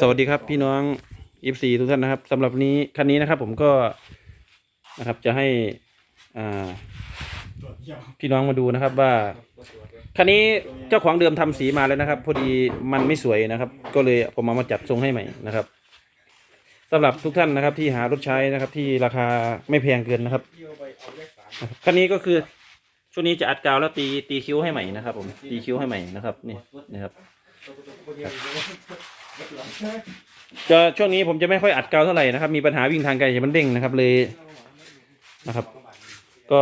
สวัสดีครับพี่น้องอีฟซีทุกท่านนะครับสำหรับนี้คันนี้นะครับ ผมก็นะครับจะให้อ่าพี่น้องมาดูนะครับว่าคันนี้เจ้าของเดิมทำสีมาแล้วนะครับ พอดีมันไม่สวยนะครับ ก็เลยผมเอามาจัดทรงให้ใหม่นะครับสำหรับทุกท่านนะครับ ที่หารถใช้นะครับ ที่ราคาไม่แพงเกินนะครับคันนี้ก็คือช่วงนี้จะอัดกาวแล้วตีตีคิ้วให้ใหม่นะครับ ผมตีคิ้วให้ใหม่นะครับนี่นะครับ จะช่วงนี้ผมจะไม่ค่อยอัดเกาวเท่าไหร่นะครับ มีปัญหาวิ่งทางไกลจะมันเด้งนะครับเลยนะครับ ก็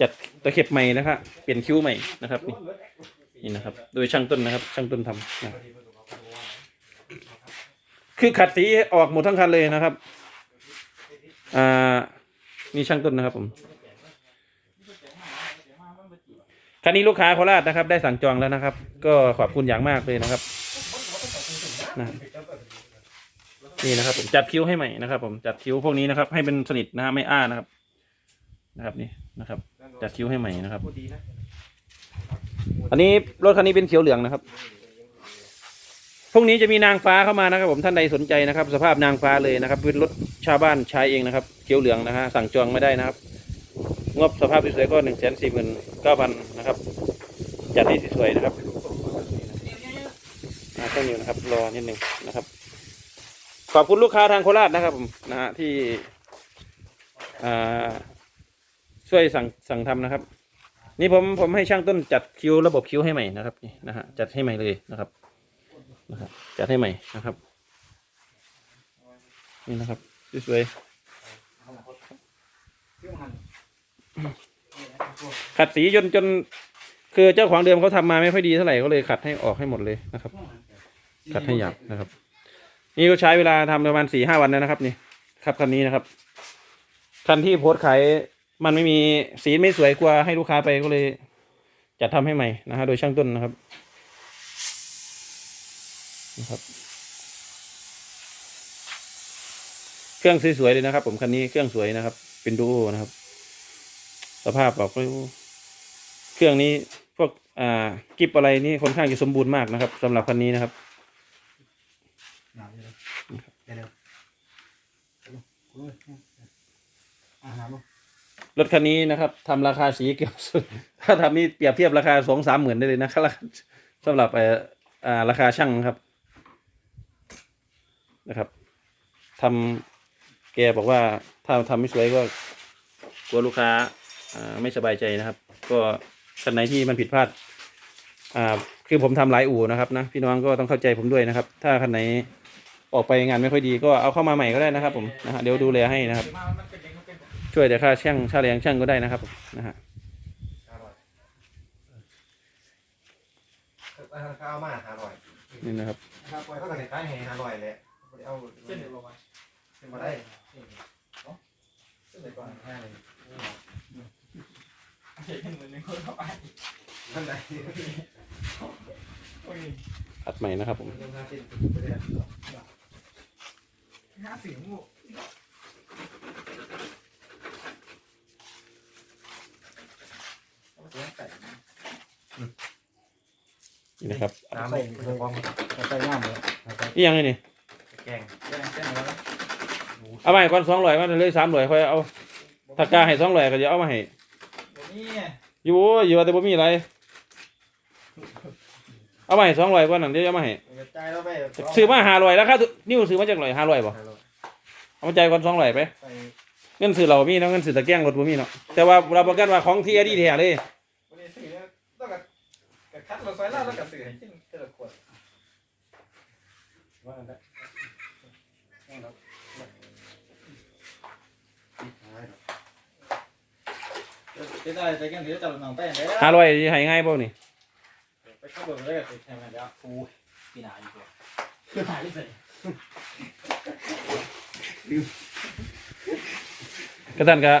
จัดตะเข็บใหม่นะครับ เปลี่ยนคิ้วใหม่นะครับ นี่นี่นะครับ โดยช่างต้นนะครับ ช่างต้นทำนะคือขัดสีออกหมดทั้งคันเลยนะครับ อ่านี่ช่างต้นนะครับผม คันนี้ลูกค้าโคราชนะครับ ได้สั่งจองแล้วนะครับ ก็ขอบคุณอย่างมากเลยนะครับนะนี่นะครับ ผมจัดคิ้วให้ใหม่นะครับ ผมจัดคิ้วพวกนี้นะครับ ให้เป็นสนิทนะฮะไม่อ้านะครับ นะครับนี่นะครับ จัดคิ้วให้ใหม่นะครับ อันนี้รถคันนี้เป็นเขียวเหลืองนะครับพรุ่งนี้จะมีนางฟ้าเข้ามานะครับ ผมท่านใดสนใจนะครับ สภาพนางฟ้าเลยนะครับเป็นรถชาวบ้านใช้เองนะครับเขียวเหลืองนะฮะสั่งจองไม่ได้นะครับ งบสภาพสวยๆก็หนึ่งแสนสี่หมื่นเก้าพันนะครับ จัดให้สวยๆนะครับอ่าต้องอยู่นะครับ รอนิดหนึ่งนะครับ ขอบคุณลูกค้าทางโคราชนะครับผมนะฮะที่อ่าช่วยสั่งสั่งทำนะครับ นี่ผมผมให้ช่างต้นจัดคิวระบบคิวให้ใหม่นะครับนี่นะฮะจัดให้ใหม่เลยนะครับนะครับจัดให้ใหม่นะครับ นี่นะครับสวยๆ ขัดสีจนจน คือเจ้าของเดิมเขาทำมาไม่ค่อยดีเท่าไหร่ก็เลยขัดให้ออกให้หมดเลยนะครับ ขัดให้หยาบนะครับ นี่ก็ใช้เวลาทำประมาณสี่ห้าวันแล้วนะครับ นี่ครับคันนี้นะครับคันที่โพสต์ขายมันไม่มีสีไม่สวยกว่าให้ลูกค้าไปก็เลยจัดทำให้ใหม่นะฮะโดยช่างต้นนะครับนะครับ เครื่องสวยๆเลยนะครับ ผมคันนี้เครื่องสวยนะครับ เป็นดูโอนะครับส ภาพบอกเลยเครื่องนี้พวกอ่ากิบอะไรนี่ค่อนข้างจะสมบูรณ์มากนะครับสำหรับคันนี้นะครับหนาวเลยเดี๋ยวเดี๋ยวอาหารมั้งรถคันนี้นะครับทำราคาสีเกือบสุดถ้าทำนี่เปรียบเทียบราคาสองสามหมื่นได้เลยนะครับสำหรับเอ่ออ่าราคาช่างครับนะครับทำแกบอกว่าถ้าทำไม่สวยก็กลัวลูกค้าอ่า ไม่สบายใจนะครับ ก็คันไหนที่มันผิดพลาดอ่าคือผมทำหลายอู่นะครับนะพี่น้องก็ต้องเข้าใจผมด้วยนะครับ ถ้าคันไหนออกไปงานไม่ค่อยดีก็เอาเข้ามาใหม่ก็ได้นะครับ ผมนะฮะเดี๋ยวดูแลให้นะครับมันเป็นยังไงเป็นช่วยแต่ค่าช่างค่าแรงช่างก็ได้นะครับผมนะฮะอร่อยข้าวมาอร่อยนี่นะครับข้าวปล่อยเขาแต่ขายให้อร่อยเลยเอาเส้นเดียวลงมาเส้นมาได้เส้นเดียวก่อนห้าเลย เห็นเหมือนในคนเข้าไปท่านใดอัดใหม่นะครับผมยังห้าเส้นไปเลยห้าสิงหูนี่นะครับน้ำใส่ฟองใส่น้ำเลยนี่ยังไงนี่แกงแกงเส้นอะไรเอาใหม่ก่อนสองร้อยมาเลยสามร้อยค่อยเอาถ้ากล้าให้สองร้อยก็จะเอามาให้นี่ อยู่โอ้ยอยู่ว่าแต่บ่มีอะไรเอามาให้สองร้อยก่อนนั่นเดี๋ยวเอามาให้กระจายแล้วไปซื้อมาห้าร้อยแล้วค่านิ้วซื้อมาจากร้อยห้าร้อยบ่เอามาจ่ายก่อนสองร้อยไปใส่เงินซื้อเราบ่มีเนาะเงินซื้อตะแกรงรถบ่มีเนาะแต่ว่าเราประกันว่าของที่ดีแท้เลยวันนี้สื่อแล้วก็คัดเราซอยล่าแล้วก็สื่อให้กินเจอขวดว่าได้จะ ได้ใจกันเดี๋ยวจะหนังแป้งได้ห้าร้อยให้ง่ายบ่นี่ไปเข้าเบอร์เลยก็แทนกันแล้วฟูปีหนาอยู่ตัวคือหายไปเลยกระตันก็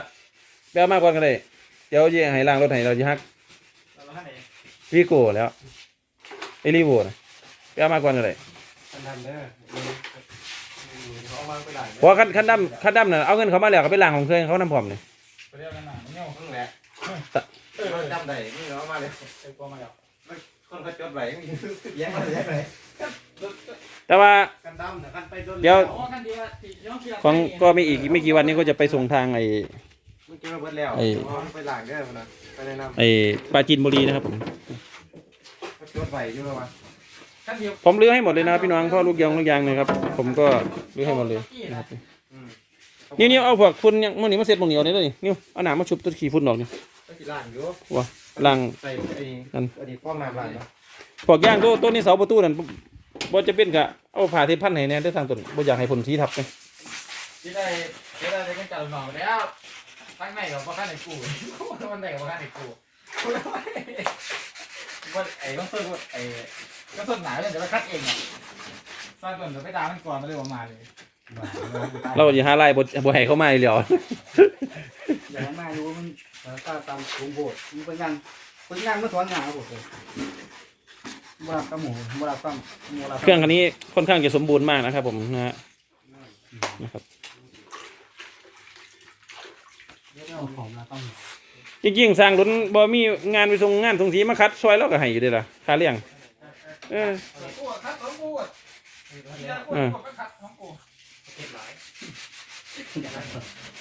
ไปเอามาก่อนก็ได้เดี๋ยวจะให้ล้างรถให้เราจะฮักแล้วท่านเองวีโก้แล้วเอลิโวนะไปเอามาก่อนก็ได้ท่านทำเด้อเขาเอามาไปหลายเพราะคันคันดำคันดำน่ะเอาเงินเขามาแล้วก็ไปล้างของเครื่องเขานำพร้อมนี่ไปเรียกกันหนังเงี้ย นั่นแหละเออเราจำได้นี่เรามาเลยไอ้ตัวมาแล้วคนเขาจดไว้มีแย่งอะไรแย่งอะไรแต่ว่ากันดำนะกันไปโดนเดี๋ยวอ๋อคันเดียวที่น้องเคียร์ของก็ไม่อีกไม่กี่วันนี้ก็จะไปส่งทางไอ้เมื่อกี้เราเบิดแล้วไอ้เอาไปหลังเด้อมันนะไปแนะนำไอ้ปราจีนบุรีนะครับผมก็ชดไหวอยู่แล้ววะคันเดียวผมรื้อให้หมดเลยนะครับพี่น้องเพราะลูกยางลูกยางเลยครับ ผมก็รื้อให้หมดเลยนะครับอืมนี่นี่เอาพวกฝุ่นยังมันนี่มาเสร็จตรงเหนียวนี่เลยนี่เอาหนามาชุบตัวขี้ฝุ่นออกนี่ ก็สิล้างอยู่ว้าล่างใส่ไอ้นั่นอันนี้ฟองน้ำล้างเนาะพวกย่างตัวตัวนี้เสาประตูนั่นบ่จะเป็นกะเอาผ่าเทพันให้แน่ได้ทางต้นบ่อยากให้ผลสีทับไงที่ได้ที่ได้ได้กันจัดหน่อแล้วข้างในกับข้างในกูมันได้กับข้างในกูว่าไอ้ต้องเพิ่มไอ้ก็ต้นหนาเลยเดี๋ยวไปคัดเองอะสร้างต้นเดี๋ยวไปตามมันก่อนมาเลยออกมาเลย เราสิหาลายบ่บ่ให้เข้ามาอีหลียวอย่างนั้นมาดูว่ามันเอ่อตาตามหลวงโบสถ์มันเป็นยังเป็นยังไม่ถอนงานครับผมเลยบรับกระหมูบรับกระหมูบรับเครื่องคันนี้ค่อนข้างจะสมบูรณ์มากนะครับ ผมนะฮะนะครับเอาของรับกระหมูจริงๆสร้างรถบ่มีงานไปส่งงานส่งสีมาคัดซอยเราก็ให้อยู่เด้ล่ะค่าเลี้ยงเออ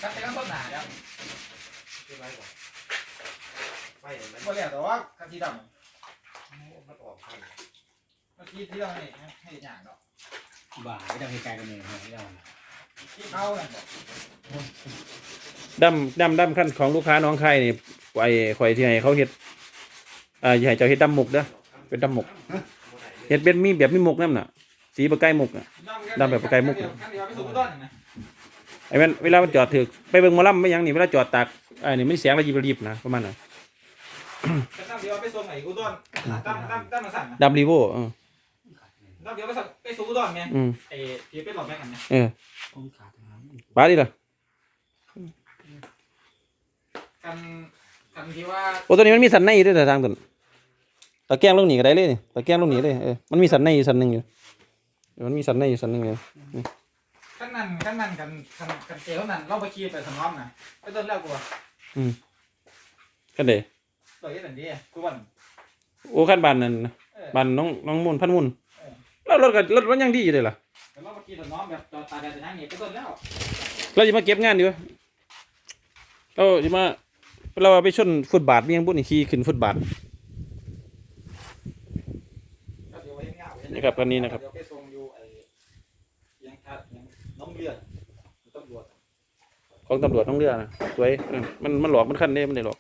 คัดไปข้างต้นหนาแล้วเก็บหลายกว่าไปมันก็แล้วแต่ว่าคัดที่ดำมันออกพันเมื่อกี้ที่เราให้ให้อย่างดอกบ่าไม่ต้องให้ไกลกันเลยไม่ต้องที่เขาเนี่ยดำดำดำขั้นของลูกค้าน้องใครนี่ไอ้ข่อยที่ให้เขาเฮ็ดอ่าอย่าให้เจ้าเฮ็ดดำหมกเด้อเป็นดำหมกเฮ็ดเป็นมีแบบมีหมกนำน่ะ สีบะไก่หมกน่ะ ดำแบบไกลมุกคันเดียวไปสู่ต้นนะ ไอ้แม่นเวลามันจอดถึกไปเบิ่งหมอลำไม่ยังนี่เวลาจอดตากไอ้นี่ไมันเสียงระยิบระยิบนะประมาณนั้นคันเดียวไปส่งไหนกูต้นตั้มตั้มตั้มมาสั่งนะดำรีโวเออตั้มเดียวไปส่งไปสู่ต้นไงอืมเอพี่ไปหลอกแม่กันนะเออป้าดิล่ะกันกันที่ว่าโอ้ตัวนี้มันมีสันในด้วยแต่ทางต้นตะแกรงลงหนีก็ได้เลยนี่ตะแกรงลงหนีเลยเออมันมีสันในอยู่สันหนึ่งอยู่เออมันมีสันในอยู่สันหนึ่งเลย ขั้นนั้นขั้นนั้นกันกันกันเจ้านั้นเราไปขี่ไปสนอมนะไปต้นแล้วกูกันเด้ตัวยี่สันดีกูวันโอ้ขั้นบานนั่นนะเออบ้านน้องน้องมุนพันมุนเออแล้วรถก็รถมันยังดีอยู่เลยล่ะแต่เราไปขี่สนอมแบบจอดตาแดดแต่นั่งนี่ไปต้นแล้วเราจะมาเก็บงานดีวะเราจะมาเราเอาไปชนฟุตบาทมียังบุญขี่ขึ้นฟุตบาทนี่ครับคันนี้นะครับ เดี๋ยวไปส่งอยู่ไอ้ยังทัดยังน้องเรือตำรวจ ของตำรวจต้องเรือนะสวยมันมันหลอกมันขั้นเด้มันได้หลอก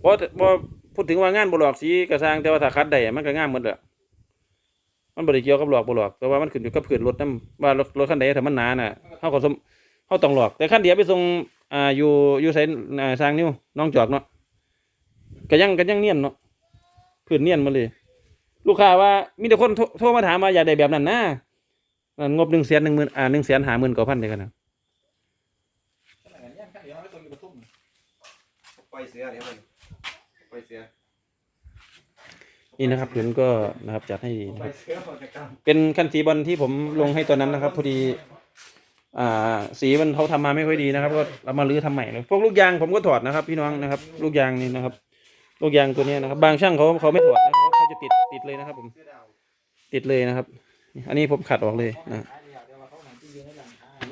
เพราะพูดถึงว่างานบหลอกสีกระสร้างแต่ว่าถ้าคัดได้มันก็งามหมดเลยมันบริเกี่ยวกับหลอกบหลอกแต่ว่ามันขึ้นอยู่กับผืนรถน้ำว่ารถรถคันใดถ้ามันหนาน่ะเขาก็สมเขาต้องหลอก แต่คันเดียวไปส่งอ่าอยู่อยู่ไสอ่าสร้างนิ้วน้องจอกเนาะก็ยังก็ยังเนียนเนาะผืนเนียนมาเลย ลูกค้าว่ามีแต่คนโทรมาถามมาอยากได้แบบนั้นนะนั่นงบหนึ่งแสนหนึ่งหมื่นอ่าหนึ่งแสนหาหมื่นกว่าพันเดียวกันนะ ล่อยเสือเดี๋ยวมันปล่อยเสือนี่นะครับผืนก็นะครับจัดให้ดีนะปคล่อรับยเสือออกจากกำเป็นคันสีบอลที่ผมลงให้ตัวนั้นนะครับพอดี อ่า สีมันเขาทำมาไม่ค่อยดีนะครับ ก็เรามาลื้อทำใหม่เลยพวกลูกยางผมก็ถอดนะครับ พี่น้องนะครับ ลูกยางนี่นะครับ ลูกยางตัวเนี้ยนะครับ บางช่างเขาเขาไม่ถอดนะเขาเขาจะติดติดเลยนะครับ ผมเสือดาวติดเลยนะครับ อันนี้ผมขัดออกเลยนะ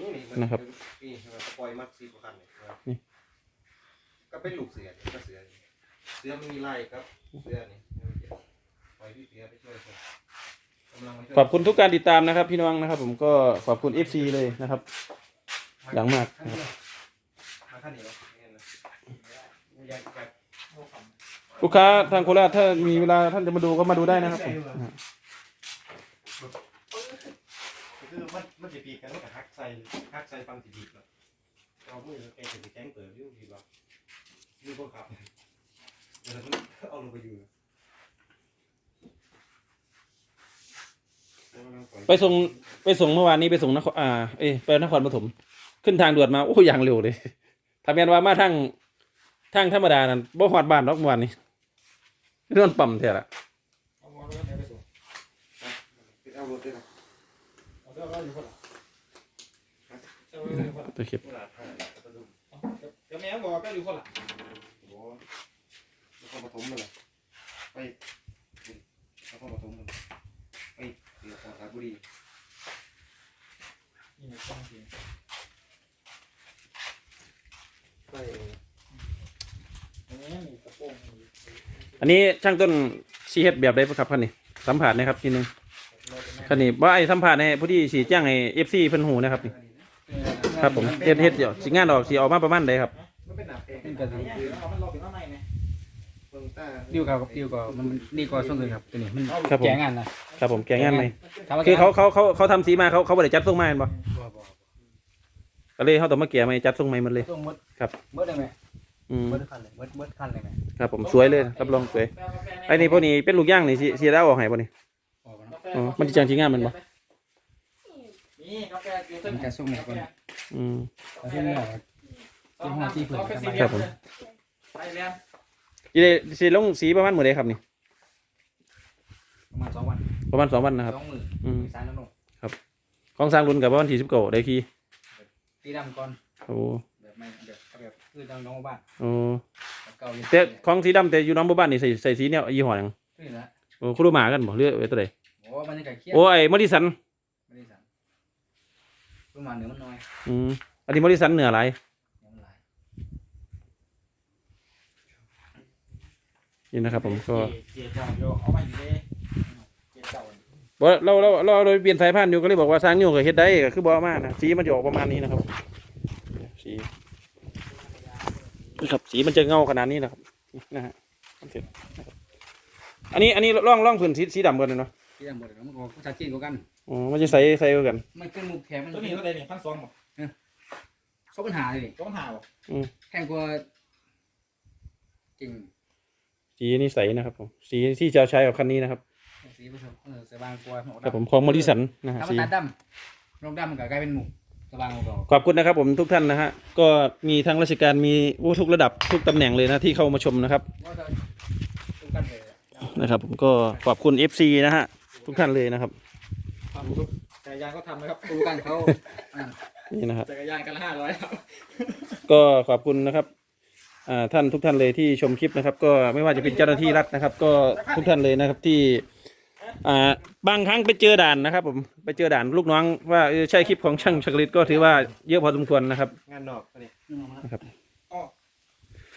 นี่นี่มันนะครับ นี่มันปล่อยมัดซีกว่าคันเลยครับนี่ ก็เป็นลูกเสือนี่ก็เสือนี่เสือมันมีลายครับ เสือนี่ปล่อยพี่เสือไปช่วยคนกำลังมาช่วยขอบคุณทุกการติดตามนะครับ พี่น้องนะครับ ผมก็ขอบคุณ FC เลยนะครับอย่างมากนะครับ มาท่านนี้วะเนี่ยนะอยากอยากลูกค้าทางโคราชถ้ามีเวลาท่านจะมาดูก็มาดูได้นะครับผม คือมันมันจะปีกกันมันก็หักใส่หักใส่ฟังสิบีบเนาะเอามือแกถึงแข้งเปิดอยู่ดีบ่อยู่ พวกขับเดี๋ยวมันเอาลงไปอยู่ไปส่งไปส่งเมื่อวานนี้ไปส่งนครอ่าเอ้ยไปนครปฐมขึ้นทางด่วนมาโอ้อย่างเร็วเลยทะเบียนว่ามาทางทางธรรมดานั่นบ่ฮอดบ้านดอกเมื่อวานนี้เรื่องปั๊มแท้ละเอาหัวเรือไปส่งเอารถด้วยนะเอาเรือก็อยู่คนละเอาเรืออยู่คนละตัวคลิปเวลาถ่ายก็ดูเดี๋ยวแม่บอกก็อยู่คนละโอ้โห นปฐมเลยไปนครปฐมเลยไปเดี๋ยวสระบุรีนี่ไมันต้องจริงใส่อันนี้มีกระโปรงอันนี้ช่างต้นสีเฮ็ดแบบใดบ่ครับคันนี้สัมผัสนะครับทีนึงคันนี้ว่าไอ้สัมผัสให้ผู้ที่สีแจ้งให้ FC เพิ่นหูนะครับนี่ครับผมเฮ็ดเฮ็ดเดี๋ยวสิงานออกสิออกมาประมาณใดครับ มันเป็นหนาเพลงเป็นกระสัง เบิ่งตาดิวครับดิวก็มันดีกว่าช่วงอื่นครับตัวนี้มันครับผม แกงงานนะครับผมแกงานไหมถมว่คือเขาเขาเขาเขาทำสีมาเขาเขาบ่ได้จัดทรงมาแม่นบ่บ่บ่ก็เลยเฮาต้องมาแกะใหม่จัดทรงใหม่หมดเลย ต้องมดครับ มดได้ไหมอืมมดคันเลยมดมดคันเลยไหมครับผมสวยเลยรับรองสวยไอ้นี่พวกนี้เป็นลูกย่างนี่สิสิได้เอาออกให้บ่นี่ออกนะอ๋อมันสิจังสิงามแม่นบ่นี่กาแฟอยู่มันจะส่งไหนก่อนอืมเอาที่นี่หน่อยต้องห้าที่ผืนครับผม ไปเรียน สิได้สิลงสีประมาณมื้อใดครับนี่ประมาณสองวันประมาณสองวันนะครับ สองมืออืม สารน้ำนมของสร้างรุ่นกับประมาณที่19ได้คีตีดำก่อนโอ้แบบไม่แบบแบบคือน้องน้องบ้านโอ้แบบเก่าอยู่แต่ของสีดำแต่อยู่น้องบ่บ้านนี่ใส่ใส่สีแนวยี่ห้อหยังนี่นะโอ้คุรุมากันบ่เลือกไว้ตัวใดโอ้มันยังไก่เคี้ยวโอ้ไอ้มอดิสันไม่ได้สั่งประมาณเนื้อมันน้อยอืมอันนี้มอดิสันเหนือหลาย เนื้อมันหลาย นี่นะครับ ผมก็เกียร์เก่าโยเอามาอยู่เลยเกียร์เก่าบ่เราเราเราเราเปลี่ยนสายพันธุ์อยู่ก็เลยบอกว่าสร้างนิ้วก็เฮ็ดได้ก็คือบ่เอามานะสีมันจะออกประมาณนี้นะครับสีนี่ครับสีมันจะเงาขนาดนี้นะครับนะฮะโอเคนะครับอันนี้อันนี้ล่องล่องพื้นสีสีดำก่อนเลยเนาะที่ดำหมดเลยมันก็ชัดเจนกว่ากันอ๋อมันจะใส่ใส่กัน มันเป็นมุกแถมมันตัวนี้ตัวใดเนี่ยพันสองบอกเขาปัญหาเลยดิต้องหาบอกแพงกว่าจริง สีนี้ใสนะครับผมสีที่จะใช้กับคันนี้นะครับสีผสมเออสบางกว่าหมวกครับผมดำของมอดิสันนะฮะถ้ามัสีนตัดดำลงดำมันก็กลายเป็นหมุกสบางกว่าขอบคุณนะครับผมทุกท่านนะฮะก็มีทั้งราชการมีผู้ทุกระดับทุกตำแหน่งเลยนะที่เข้ามาชมนะครับว่าจะตุ้กันเลยนะครับ ผมก็ขอบคุณ FC นะฮะทุกท่านเลยนะครับทำทุกจักรยานก็ทำนะครับตุ้กันเขาอ่านี่นะครับจักรยานกันละห้าร้อยครับก็ขอบคุณนะครับอ่า ท่านทุกท่านเลยที่ชมคลิปนะครับ ก็ไม่ว่าจะเป็นเจ้าหน้าที่รัฐนะครับ ก็ทุกท่านเลยนะครับที่อ่าบางครั้งไปเจอด่านนะครับ ผมไปเจอด่านลูกน้อง ว่าเออใช่คลิปของช่างชักลิตก็ถือว่าเยอะพอสมควรนะครับงานนอกอันนี้นะครับ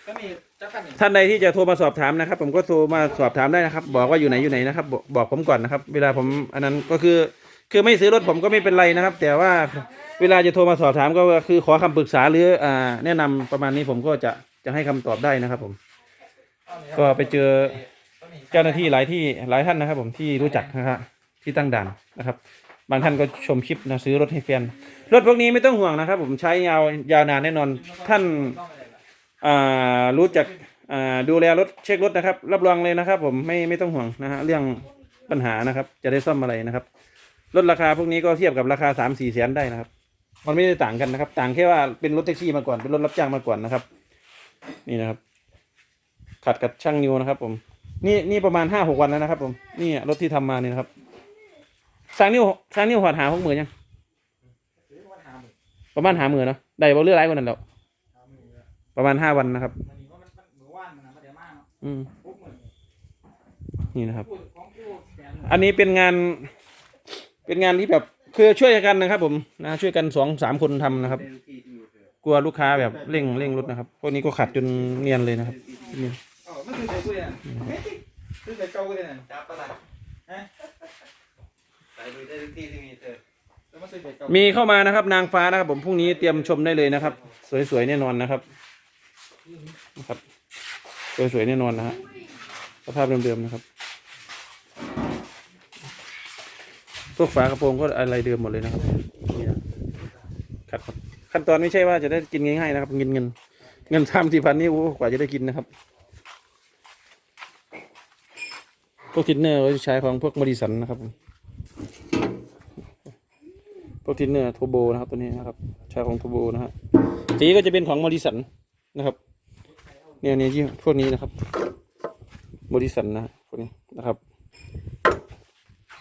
ก็มีจักรนี่ท่านใดที่จะโทรมาสอบถามนะครับ ผมก็โทรมาสอบถามได้นะครับ บอกว่าอยู่ไหนอยู่ไหนนะครับบอกบอกผมก่อนนะครับ เวลาผมอันนั้นก็คือคือไม่ซื้อรถผมก็ไม่เป็นไรนะครับ แต่ว่าเวลาจะโทรมาสอบถามก็คือขอคำปรึกษาหรืออ่าแนะนำประมาณนี้ผมก็จะ จะให้คำตอบได้นะครับผม ก็ไปเจอเจ้าหน้าที่หลายที่หลายท่านนะครับ ผมที่รู้จักนะครับที่ตั้งด่านนะครับ บางท่านก็ชมคลิปนะซื้อรถให้แฟนรถพวกนี้ไม่ต้องห่วงนะครับ ผมใช้ยาวยาวนานแน่นอนท่านอ่ารู้จักอ่าดูแลรถเช็ครถนะครับ รับรองเลยนะครับ ผมไม่ไม่ต้องห่วงนะฮะเรื่องปัญหานะครับ จะได้ซ่อมอะไรนะครับรถราคาพวกนี้ก็เทียบกับราคาสามสี่แสนได้นะครับ มันไม่ได้ต่างกันนะครับ ต่างแค่ว่าเป็นรถแท็กซี่มาก่อนเป็นรถรับจ้างมาก่อนนะครับ นี่นะครับ ขัดกับช่างนิวนะครับ ผม นี่นี่ประมาณห้าหกวันแล้วนะครับ ผมนี่รถที่ทำมาเนี่ยนะครับสร้างนิวสร้างนิวหอดหาหกหมื่นยังประมาณหาหมื่นเนาะได้บ่เรือไรกว่านั้นแล้วประมาณห้าวันนะครับนี่นะมันเดี๋ยวมากเนาะอืมนี่นะครับ อันนี้เป็นงาน เป็นงานที่แบบคือช่วยกันนะครับ ผมนะช่วยกันสองสามคนทำนะครับ กลัวลูกค้าแบบเร่งเร่งรถนะครับ พวกนี้ก็ขัดจนเนียนเลยนะครับนี่อ๋อมันคือใส่กุ้ยอะคือใส่เก่ากุ้ยน่ะจับปลาฮะใส่ดูได้ทุกที่ที่มีเธอแล้วมันใส่เกามีเข้ามานะครับ นางฟ้านะครับ ผมพรุ่งนี้เตรียมชมได้เลยนะครับ สวยๆแน่นอนนะครับนะครับสวยๆแน่นอนนะฮะสภาพเดิมๆนะครับพวกฝากระโปรงก็อะไรเดิมหมดเลยนะครับนี่นะครับครับ ขั้นตอนไม่ใช่ว่าจะได้กินง่ายๆนะครับเงินเงินเงินทำสี่พันนี่โอ้กว่าจะได้กินนะครับพวกทินเนอร์ก็จะใช้ของพวกมอดิสันนะครับพวกทินเนอร์โทโบนะครับตัวนี้นะครับใช้ของโทโบนะฮะสีก็จะเป็นของมอดิสันนะครับเนี่ยเนี่ยที่พวกนี้นะครับมอดิสันนะพวกนี้นะครับ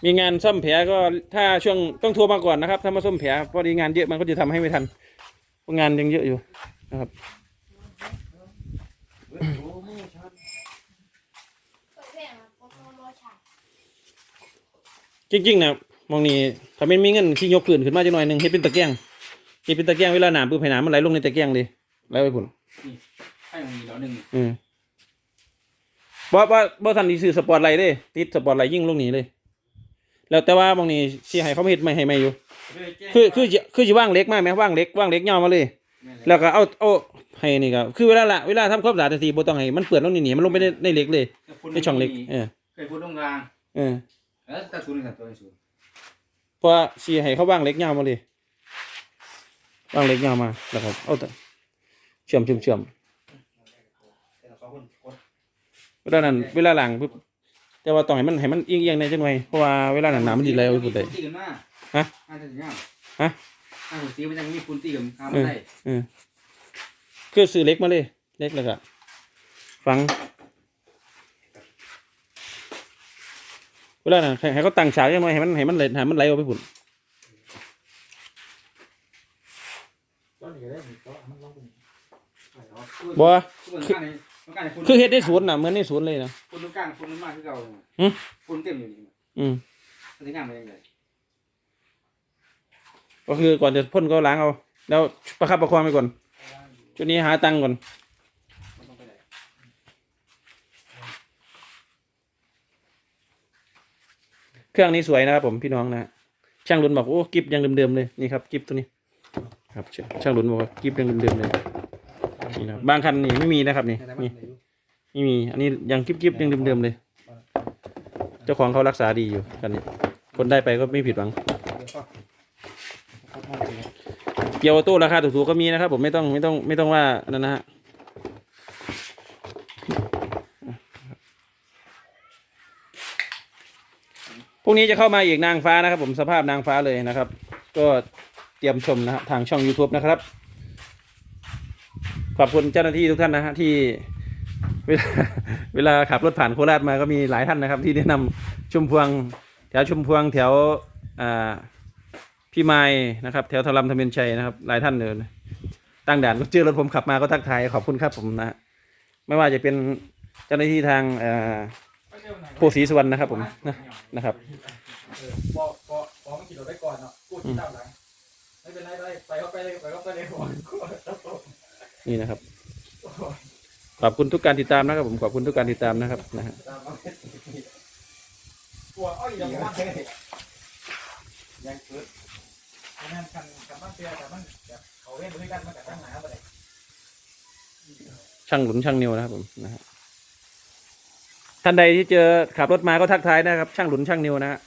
มีงานซ่อมแผลก็ถ้าช่วงต้องโทรมาก่อนนะครับถ้ามาซ่อมแผลพอดีงานเยอะมันก็จะทำให้ไม่ทัน งานยังเยอะอยู่นะครับโอ้ไม่ชัดเปิดเพลงอะโปรโมชั่นจริงๆนะมองนี่ถ้าไม่มีเงินที่ยกพื้นขึ้นมาจังหน่อยหนึงเฮ็ดเป็นตะแกรงเฮ็ดเป็นตะแกรงเวลาน้ำปุ๊บให้น้ำมันไหลลงในตะแกรงเลยไหลไปพุ่นให้มันมีแล้วหนึ่งอืมบ่บ่บ่ทันสิซื้อสปอร์ตไลท์เด้ติดสปอร์ตไลท์ยิงลงนี่เลย แล้วแต่ว่าบางนี่สิให้เขามาเฮ็ดใหม่ให้ใหม่อยู่ คือคือสิคือสิว่างเหล็กมาแม่ว่างเหล็กว่างเหล็กยาวมาเลย แล้วก็เอาเอาให้นี่ก็คือเวลาละเวลาทำความสะอาดจังซี่บ่ต้องให้มันเปื้อนลงนี่นี่มันลงไปในในเหล็กเลยในช่องเหล็กเออเคยพูดตรงกลางเออแล้วตะศูนย์กับตัวศูนย์เพราะว่าสิให้เขาว่างเหล็กยาวมาเลยว่างเหล็กยาวมาแล้วก็เอาแต่เชื่อมเชื่อมเชื่อมเวลานั้นเวลาล้างปุ๊บ แต่ว่าต้องให้มันให้มันเอียงๆในจังหน่อยเพราะว่าเวลานั้นน้ำมันสิไหลออกไปพุ่นได้ ตีกันมาฮะน่าจะง่ายฮะน่าจะตีมันยังมีคุณตีกันข้ามไม่ได้คือซื้อเหล็กมาเลยเหล็กแล้วก็ฝังเวลานั้นให้ให้เขาตั้งฉากจังหน่อยให้มันให้มันไหลให้มันไหลออกไปพุ่น ตอนนี้ก็ได้ก็มันลองเป็นบ่คือการในการในคุณคือเฮ็ดในสวนน่ะเหมือนในสวนเลยนะ คุณต้องการคุณมากคือเก่าหึคุณเต็มอยู่นี่อืม มันจะงานมันยังไงก็คือก่อนจะพ่นก็ล้างเอา แล้วประคับประคองไปก่อนชุดนี้หาตังค์ก่อน มันต้องไปไหนเครื่องนี้สวยนะครับผมพี่น้องนะช่างรุ่นบอกโอ้กิฟยังเดิมๆเลยนี่ครับกิฟตัวนี้ ครับช่างรุ่นบอกว่ากิฟยังเดิมๆเลยนี่นะครับบางคันนี่ไม่มีนะครับนี่นี่ ไม่มี อันนี้ยังกิฟกิฟยังเดิมๆเลย เจ้าของเขารักษาดีอยู่กันนี้คนได้ไปก็ไม่ผิดหวัง เกียวออโต้ราคาถูกๆก็มีนะครับผมไม่ต้องไม่ต้องไม่ต้องว่านั่นนะฮะพรุ่งนี้จะเข้ามาอีกนางฟ้านะครับ ผมสภาพนางฟ้าเลยนะครับ ก็เตรียมชมนะครับทางช่อง YouTube นะครับ ขอบคุณเจ้าหน้าที่ทุกท่านนะฮะที่ เวลาเวลาขับรถผ่านโคราชมาก็มีหลายท่านนะครับ ที่แนะนำชุมพวง แถวชุมพวงแถวอ่าพี่ไม้นะครับ แถวทรลำธเมนชัยนะครับ หลายท่านเลยตั้งด่านก็เจอรถผมขับมาก็ทักทายขอบคุณครับผมนะไม่ว่าจะเป็นเจ้าหน้าที่ทางเอ่อโพสีสุวรรณนะครับผมนะนะครับเออพอพอพอมันขี่รถไปก่อนเนาะกูขี่ตามหลังไม่เป็นไรไปไปเข้าไปเลยไปเข้าไปเลยหัวกูนี่นะครับ ขอบคุณทุกการติดตามนะครับ ผมขอบคุณทุกการติดตามนะครับนะฮะหัวอ้อยยังมันยังเกิดอันนั้นกันกันมันเสียแต่มันแบบเขาเล่นด้วยกันมันกับตั้งหนาไปเลยช่างหลุนช่างนิวนะครับผมนะฮะท่านใดที่เจอขับรถมาก็ทักทายนะครับ ช่างหลุนช่างนิวนะฮะ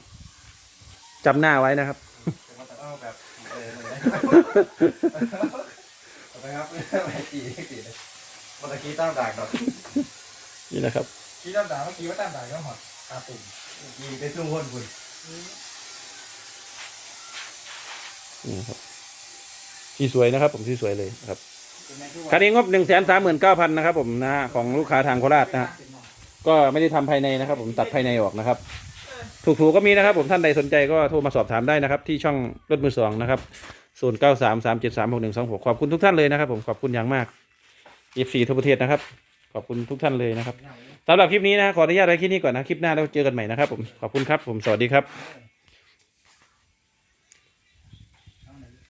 จำหน้าไว้นะครับแต่ว่าจะเอาแบบเออเลยเอาไปครับไม่ตีไม่ตีเลยเมื่อกี้ตั้งด่างดอกนี่นะครับขี่ตามด่าเมื่อกี้ว่าตามด่าก็หอดตาตุ่มยิงไปซุ่มวนคุณนี่นะครับที่สวยนะครับ ผมที่สวยเลยนะครับคันนี้งบหนึ่งแสนสามหมื่นเก้าพันนะครับ ผมนะฮะของลูกค้าทางโคราชนะฮะก็ไม่ได้ทำภายในนะครับ ผมตัดภายในออกนะครับ ถูกๆก็มีนะครับ ผมท่านใดสนใจก็โทรมาสอบถามได้นะครับ ที่ช่องรถมือสองนะครับศูนย์เก้าสามสามเจ็ดสามหกหนึ่งสองหกขอบคุณทุกท่านเลยนะครับ ผมขอบคุณอย่างมาก เอฟซีทั่วประเทศนะครับ ขอบคุณทุกท่านเลยนะครับสำหรับคลิปนี้นะขออนุญาตไว้แค่นี้ก่อนนะคลิปหน้าเราเจอกันใหม่นะครับผมขอบคุณครับผมสวัสดีครับ